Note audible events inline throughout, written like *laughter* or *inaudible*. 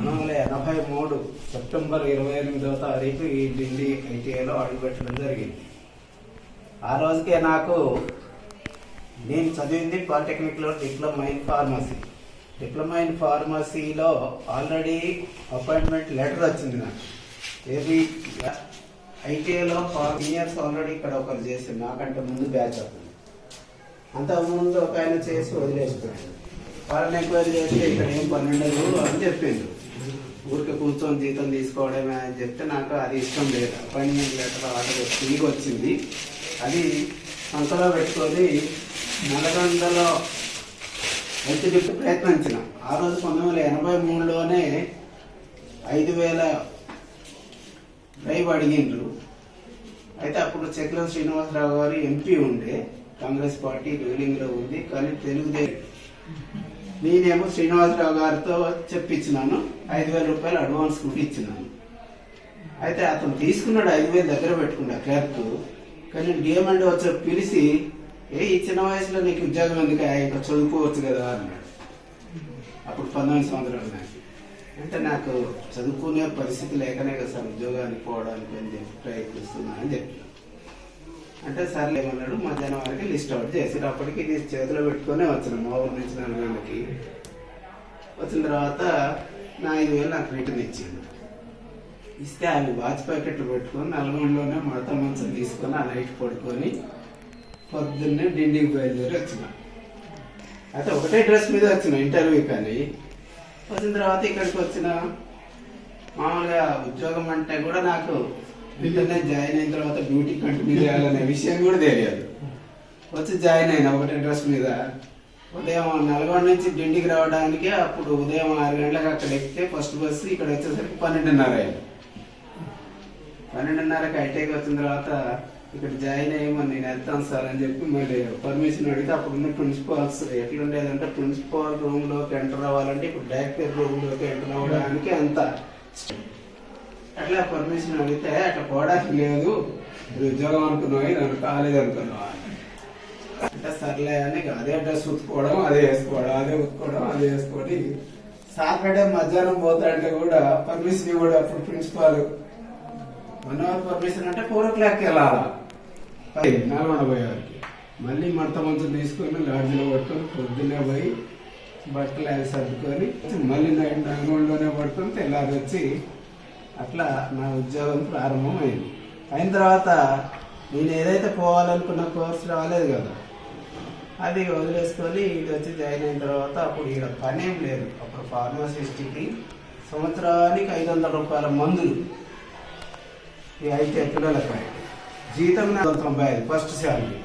పంతొమ్మిది వందల ఎనభై మూడు సెప్టెంబర్ ఇరవై ఎనిమిదవ తారీఖు ఈ ఢిల్లీ ఐటీఐలో అడుగుపెట్టడం జరిగింది. ఆ రోజుకే నాకు నేను చదివింది పాలిటెక్నిక్లో diploma in pharmacy. Diploma in ఫార్మసీలో already appointment letter వచ్చింది నాకు. ఏది? ఐటీఐలో సీనియర్స్ ఆల్రెడీ ఇక్కడ ఒకరు చేసి నాకంటే ముందు బ్యాచ్ అవుతుంది అంతకుముందు ఒక ఆయన చేసి వదిలేసిపోయాడు. వాళ్ళని ఎంక్వైరీ చేస్తే ఇక్కడ ఏం పని ఉండదు అని చెప్పిండు. ఊరికి కూర్చొని జీతం తీసుకోవడమే అని చెప్తే నాకు అది ఇష్టం లేదు. అపాయింట్మెంట్ లెటర్ ఆర్డర్ తిరిగి వచ్చింది. అది సంతలో పెట్టుకొని నల్గొండలో హెల్త్ చెప్పి ప్రయత్నించిన. ఆ రోజు పంతొమ్మిది వందల ఎనభై మూడులోనే ఐదు వేల డ్రైవ్ అడిగిండ్రు. అయితే అప్పుడు చక్రం శ్రీనివాసరావు గారు ఎంపీ ఉండే. కాంగ్రెస్ పార్టీ రూలింగ్లో ఉంది. కానీ తెలుగుదేశం నేనేమో శ్రీనివాసరావు గారితో చెప్పించినాను. ఐదు వేల రూపాయలు అడ్వాన్స్ కూడా ఇచ్చినాను. అయితే అతను తీసుకున్నాడు ఐదు వేలు దగ్గర పెట్టుకున్నా క్లర్క్ కానీ డిఎంఎండ్ వచ్చి పిలిచి ఏ ఈ చిన్న వయసులో నీకు ఉద్యోగం ఎందుకు? ఇంకా చదువుకోవచ్చు కదా అన్నాడు. అప్పుడు పంతొమ్మిది సంవత్సరాలు నాకు అంటే నాకు చదువుకునే పరిస్థితి లేకనే కదా సార్ ఉద్యోగానికి పోవడానికి అని చెప్పి ప్రయత్నిస్తున్నా అని చెప్పాను అంటే సర్లే ఏమన్నాడు మధ్యాహ్నం వరకు లిస్ట్ అవుట్ చేసి అప్పటికి ఇది చేతిలో పెట్టుకొని వచ్చిన మా ఊరు నుంచి నల్గొండకి వచ్చిన తర్వాత నా ఐదు వేలు నాకు రిటర్న్ ఇచ్చిండు. ఇస్తే ఆయన వాచ్ ప్యాకెట్లు పెట్టుకొని నల్గొండలోనే మడత మంచం తీసుకొని ఆ నైట్ పడుకొని పొద్దున్నే డిండికి బయలుదేరి వచ్చిన. అయితే ఒకటే డ్రెస్ మీద వచ్చిన ఇంటర్వ్యూ కానీ. వచ్చిన తర్వాత ఇక్కడికి వచ్చిన మామూలుగా ఉద్యోగం అంటే కూడా నాకు వెంటనే జాయిన్ అయిన తర్వాత డ్యూటీ కంటిన్యూ చేయాలనే విషయం కూడా తెలియదు. వచ్చి జాయిన్ అయినా ఒకటి డ్రెస్ మీద. ఉదయం నల్గొండ నుంచి డిండికి రావడానికి అప్పుడు ఉదయం ఆరు గంటలకు అక్కడ ఎక్కితే ఫస్ట్ బస్సు ఇక్కడ వచ్చేసరికి పన్నెండున్నర అయింది. పన్నెండున్నరకి ఐటీకి వచ్చిన తర్వాత ఇక్కడ జాయిన్ అయ్యమని నేను వెళ్తాను సార్ అని చెప్పి మళ్ళీ పర్మిషన్ అడిగితే అప్పుడున్న ప్రిన్సిపాల్స్ ఎట్లుండేదంటే ప్రిన్సిపాల్ రూమ్లోకి ఎంటర్ అవ్వాలంటే ఇప్పుడు డైరెక్టర్ రూమ్లోకి ఎంటర్ అవ్వడానికి అంత అట్లా పర్మిషన్ అడిగితే అట్లా పోవడానికి లేదు. ఉద్యోగం అనుకున్నావు? నన్ను కాలేదు అనుకున్నావు? అంటే సర్లే అని అదే డ్రెస్ ఉతుకోవడం అదే వేసుకోవడం అదే ఉతుకోవడం అదే వేసుకొని సాటర్డే మధ్యాహ్నం పోతాడంటే కూడా పర్మిషన్ ఇవ్వడు అప్పుడు ప్రిన్సిపాల్ వన్ అవర్ పర్మిషన్ అంటే ఫోర్ ఓ క్లాక్కి వెళ్ళాలా? పై నల్గొండ మళ్ళీ మడత మంచం తీసుకొని లాడ్జీలో పట్టుకొని పొద్దున్నే పోయి బట్టలు అవి సర్దుకొని మళ్ళీ నైట్ నల్గొండలోనే పట్టుకొని తెల్లారి వచ్చి అట్లా నా ఉద్యోగం ప్రారంభమైంది. అయిన తర్వాత నేను ఏదైతే పోవాలనుకున్న కోర్స్ రాలేదు కదా అది వదిలేసుకొని ఇది వచ్చి జాయిన్ అయిన తర్వాత అప్పుడు ఇక్కడ పని ఏం లేదు. అప్పుడు ఫార్మసిస్ట్కి సంవత్సరానికి ఐదు వందల రూపాయల మందులు ఈ అయితే పిల్లలకి జీతం తొంభై ఐదు ఫస్ట్ శాలరీ.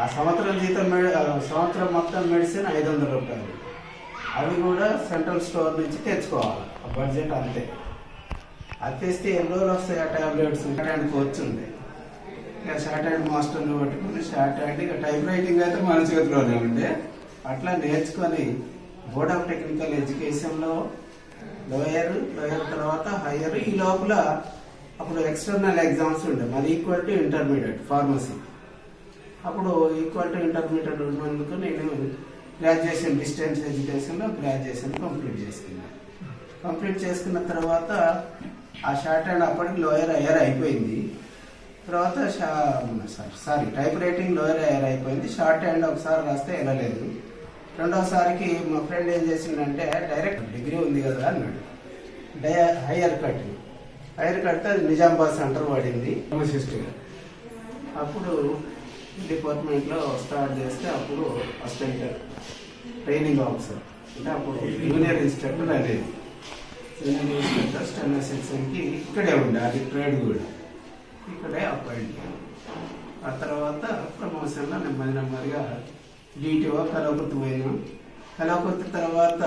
ఆ సంవత్సరం జీతం మెడి సంవత్సరం మొత్తం మెడిసిన్ ఐదు వందల రూపాయలు. అవి కూడా సెంట్రల్ స్టోర్ నుంచి తెచ్చుకోవాలి. ఆ బడ్జెట్ అంతే. అది తెస్తే ఎన్ని రోజులు వస్తాయి ఆ టాబ్లెట్స్ షార్ట్ వచ్చింది ఇక షార్ట్ హ్యాండ్ మాస్టర్ని పట్టుకుని షార్ట్ హ్యాండ్ ఇక టైప్ రైటింగ్ అయితే మన చేతిలోనే ఉండే. అట్లా నేర్చుకొని బోర్డ్ ఆఫ్ టెక్నికల్ ఎడ్యుకేషన్లో లోయర్ లోయర్ తర్వాత హయ్యర్ ఈ లోపల అప్పుడు ఎక్స్టర్నల్ ఎగ్జామ్స్ ఉండే. మరి ఈక్వల్ టు ఇంటర్మీడియట్ ఫార్మసీ. అప్పుడు ఈక్వల్ టు ఇంటర్మీడియట్ ఉన్నందుకు నేను గ్రాడ్యుయేషన్ డిస్టెన్స్ ఎడ్యుకేషన్లో గ్రాడ్యుయేషన్ కంప్లీట్ చేసుకున్నాను కంప్లీట్ చేసుకున్న తర్వాత ఆ షార్ట్ హ్యాండ్ అప్పటికి లోయర్ అయ్యర్ అయిపోయింది. తర్వాత sorry typewriting lower higher అయిపోయింది. షార్ట్ హ్యాండ్ ఒకసారి రాస్తే వెళ్ళలేదు రెండోసారికి మా ఫ్రెండ్ ఏం చేసిండంటే డైరెక్ట్ డిగ్రీ ఉంది కదా అన్నాడు. డై హైయర్ కట్. హైయర్ కడితే అది నిజామాబాద్ సెంటర్ పడింది. ఫార్మసిస్ట్గా అప్పుడు డిపార్ట్మెంట్లో స్టార్ట్ చేస్తే అప్పుడు అసిస్టెంట్ ట్రైనింగ్ ఆఫీసర్. అంటే అప్పుడు జూనియర్ ఇన్స్ట్రక్టర్ అనేది ఇన్స్ట్రక్టర్ స్టెన్నర్ సెక్షన్కి ఇక్కడే ఉండే అది ట్రేడ్ కూడా. ఇక్కడే అపాయింట్ ఆ తర్వాత ప్రమోషన్లో నెమ్మది నెమ్మదిగా డిటిఓ కలవకుర్తి పోయినాం. కలవకుర్తి తర్వాత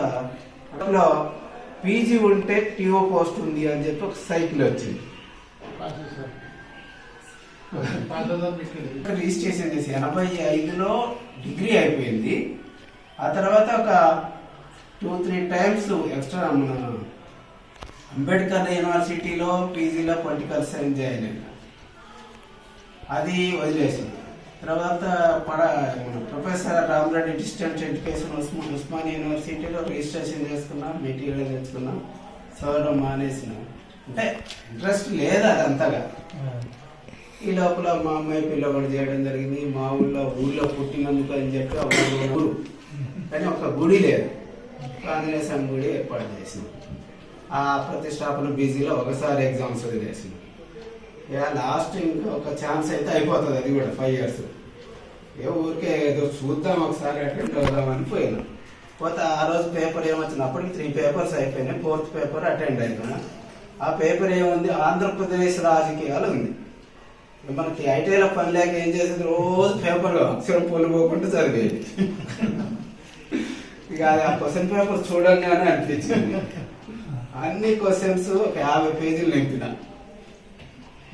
అందులో పీజీ ఉంటే టీఓ పోస్ట్ ఉంది అని చెప్పి ఒక సైకిల్ వచ్చింది. రిజిస్ట్రేషన్ *laughs* చేసి ఎనభై ఐదులో డిగ్రీ అయిపోయింది. ఆ తర్వాత ఒక టూ త్రీ టైమ్స్ ఎక్స్ట్రా మన అంబేద్కర్ యూనివర్సిటీలో పీజీలో పొలిటికల్ సైన్స్ చేయలేదు అది వదిలేసింది. తర్వాత పడ ప్రొఫెసర్ రామరెడ్డి డిస్టెన్స్ ఎడ్యుకేషన్ ఉస్మా ఉస్మాన్ యూనివర్సిటీలో రిజిస్ట్రేషన్ చేసుకున్నాం మెటీరియల్ తెచ్చుకున్నాం చదవడం మానేసినాం. అంటే ఇంట్రెస్ట్ లేదు అది అంతగా ఈ లోపల మా అమ్మాయి పిల్లవాడు చేయడం జరిగింది. మా ఊళ్ళో ఊళ్ళో పుట్టినందుకు అని చెప్పి ఒక ఊరు. కానీ ఒక గుడి లేదు. ఆంజనేయ గుడి ఏర్పాటు చేసింది. ఆ ప్రతిష్టాపన బిజీలో ఒకసారి ఎగ్జామ్స్ వదిలేసింది ఇక లాస్ట్ ఇంకా ఒక ఛాన్స్ అయితే అయిపోతుంది అది కూడా ఫైవ్ ఇయర్స్ ఏ ఊరికే ఏదో చూద్దాం ఒకసారి అటెండ్ అవుదామని పోయినా. పోతే ఆ రోజు పేపర్ ఏమొచ్చింది అప్పటికి త్రీ పేపర్స్ అయిపోయినాయి. ఫోర్త్ పేపర్ అటెండ్ అయిపోయినా ఆ పేపర్ ఏముంది? ఆంధ్రప్రదేశ్ రాజకీయాలు ఉంది. మనకి ఐటీఐలో పని లేక ఏం చేసేది? రోజు పేపర్ అక్షరం పొలు పోకుండా చదివేది. ఇక అది ఆ క్వశ్చన్ పేపర్ చూడండి అని అనిపించింది. అన్ని క్వశ్చన్స్ ఒక యాభై పేజీలు నింపిన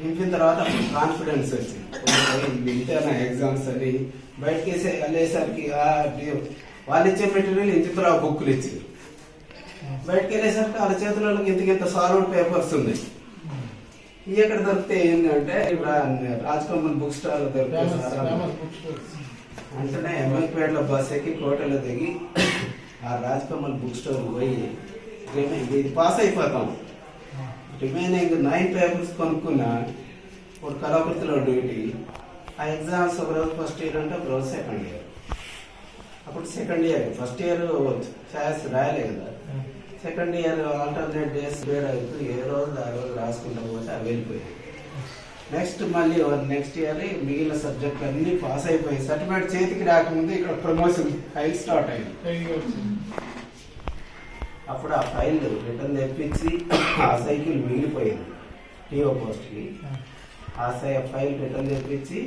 నింపిన తర్వాత కాన్ఫిడెన్స్ వచ్చింది. ఇంతేనా ఎగ్జామ్స్ అని బయటకి వెళ్ళేసరికి వాళ్ళు ఇచ్చే మెటీరియల్ ఇంత ఆ బుక్లు ఇచ్చారు. బయటకు వెళ్ళేసరికి వాళ్ళ చేతుల్లో ఇంత ఇంత సాల్వ్ పేపర్స్ ఉన్నాయి. ఇవి ఎక్కడ దొరికితే ఏంటంటే ఇప్పుడు రాజకమల్ బుక్ స్టాల్ దొరుకుతాయి సార్. వెంటనే ఎమ్మెల్పేటలో బస్ ఎక్కి కోటలో దిగి ఆ రాజకమల్ బుక్ స్టోర్ పోయి ఇది పాస్ అయిపోతాం. రిమైనింగ్ నైన్ పేపర్స్ కొనుక్కున్నా ఒక కళాకృతిలో డ్యూటీ ఆ ఎగ్జామ్స్ ఒక రోజు ఫస్ట్ ఇయర్ అంటే ఒక రోజు సెకండ్ ఇయర్ అప్పుడు second year first year choice రాయలే కదా. సెకండ్ ఇయర్ ఆల్టర్నేట్ డేస్ వేరే అవుతూ ఏ రోజు ఆ రోజు రాసుకుంటా పోతే అవి వెళ్ళిపోయాయి. నెక్స్ట్ మళ్ళీ నెక్స్ట్ ఇయర్ మిగిలిన సబ్జెక్ట్ అన్ని పాస్ అయిపోయి సర్టిఫికేట్ చేతికి రాకముందు ఇక్కడ ప్రమోషన్ హై స్టార్ట్ అయింది. అప్పుడు ఆ ఫైల్ రిటర్న్ తెప్పించి ఆ సైకిల్ మిగిలిపోయింది. టీఓ పోస్ట్కి ఆ సై ఫైల్ రిటర్న్ తెప్పించి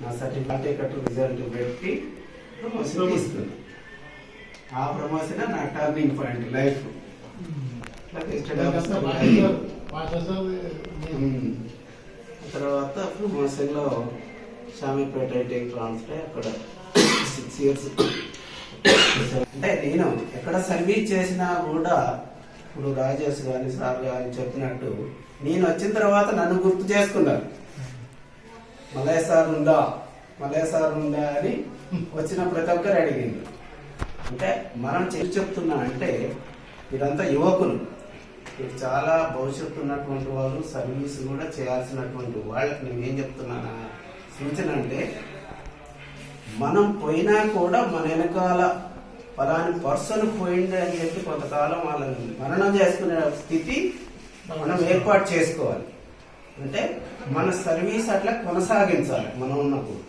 నా సర్టిఫికేట్ రిజల్ట్ పెట్టి ప్రమోషన్ తీసుకున్నాను ఆ ప్రమోషన్ నా టర్నింగ్ పాయింట్ లైఫ్ తర్వాత ప్రమోషన్లో షామీపేట ఐటీఐ ట్రాన్స్ఫర్ అక్కడ సిక్స్ ఇయర్స్ అంటే నేను ఎక్కడ సర్వీస్ చేసినా కూడా ఇప్పుడు రాజేష్ గారి సార్ గారు చెప్పినట్టు నేను వచ్చిన తర్వాత నన్ను గుర్తు చేసుకున్నారు. మలయ సార్ ఉందా? మలయ సార్ ఉందా అని వచ్చిన ప్రతి ఒక్కరు అడిగింది. అంటే మనం చెప్పి చెప్తున్నా అంటే వీరంతా యువకులు. మీరు చాలా భవిష్యత్తు ఉన్నటువంటి వాళ్ళు సర్వీస్ కూడా చేయాల్సినటువంటి వాళ్ళకి నేను ఏం చెప్తున్నాను? సూచన అంటే మనం పోయినా కూడా మన వెనకాల పలాని పర్సన్ పోయింది అని చెప్పి కొంతకాలం వాళ్ళని మరణం చేసుకునే స్థితి మనం ఏర్పాటు చేసుకోవాలి. అంటే మన సర్వీస్ అట్లా కొనసాగించాలి మనం ఉన్నప్పుడు.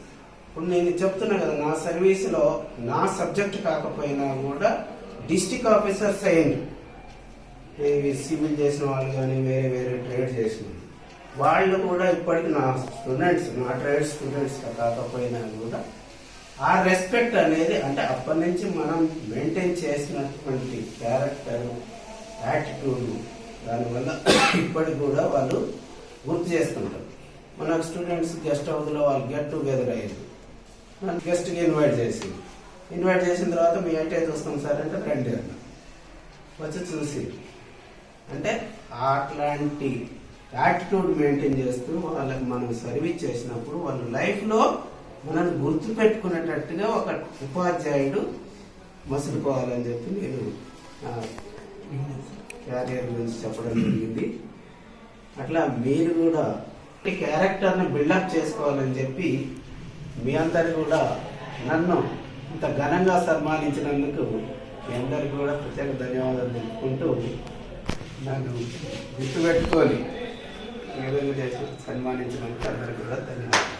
ఇప్పుడు నేను చెప్తున్నా కదా నా సర్వీసులో నా సబ్జెక్ట్ కాకపోయినా కూడా డిస్టిక్ ఆఫీసర్స్ అయ్యింది సివిల్ చేసిన వాళ్ళు కానీ వేరే వేరే ట్రేడ్ చేసిన వాళ్ళు. వాళ్ళు కూడా ఇప్పటికి నా స్టూడెంట్స్ నా ట్రేడ్ స్టూడెంట్స్ కాకపోయినా కూడా ఆ రెస్పెక్ట్ అనేది అంటే అప్పటి నుంచి మనం మెయింటైన్ చేసినటువంటి క్యారెక్టర్ యాటిట్యూడ్ దానివల్ల *coughs* ఇప్పటికి కూడా వాళ్ళు గుర్తు చేసుకుంటారు మన స్టూడెంట్స్ గెస్ట్ హౌస్లో వాళ్ళు గెట్ టుగెదర్ అయ్యారు. నన్ను గెస్ట్కి ఇన్వైట్ చేసి ఇన్వైట్ చేసిన తర్వాత మీ అంటే చూస్తాం సార్ అంటే ఫ్రెండ్ అన్న. వచ్చి చూసి. అంటే అట్లాంటి యాటిట్యూడ్ మెయింటైన్ చేస్తూ వాళ్ళకి మనం సర్వీస్ చేసినప్పుడు వాళ్ళ లైఫ్లో మనల్ని గుర్తు పెట్టుకునేటట్టుగా ఒక ఉపాధ్యాయుడు మసులుకోవాలని చెప్పి నేను క్యారియర్ గురించి చెప్పడం జరిగింది. అట్లా మీరు కూడా క్యారెక్టర్ని బిల్డప్ చేసుకోవాలని చెప్పి మీ అందరు కూడా నన్ను ఇంత ఘనంగా సన్మానించినందుకు మీ అందరికి కూడా ప్రత్యేక ధన్యవాదాలు తెలుపుకుంటూ నన్ను గుర్తుపెట్టుకొని ఈ విధంగా చేసి సన్మానించినందుకు అందరికీ కూడా ధన్యవాదాలు.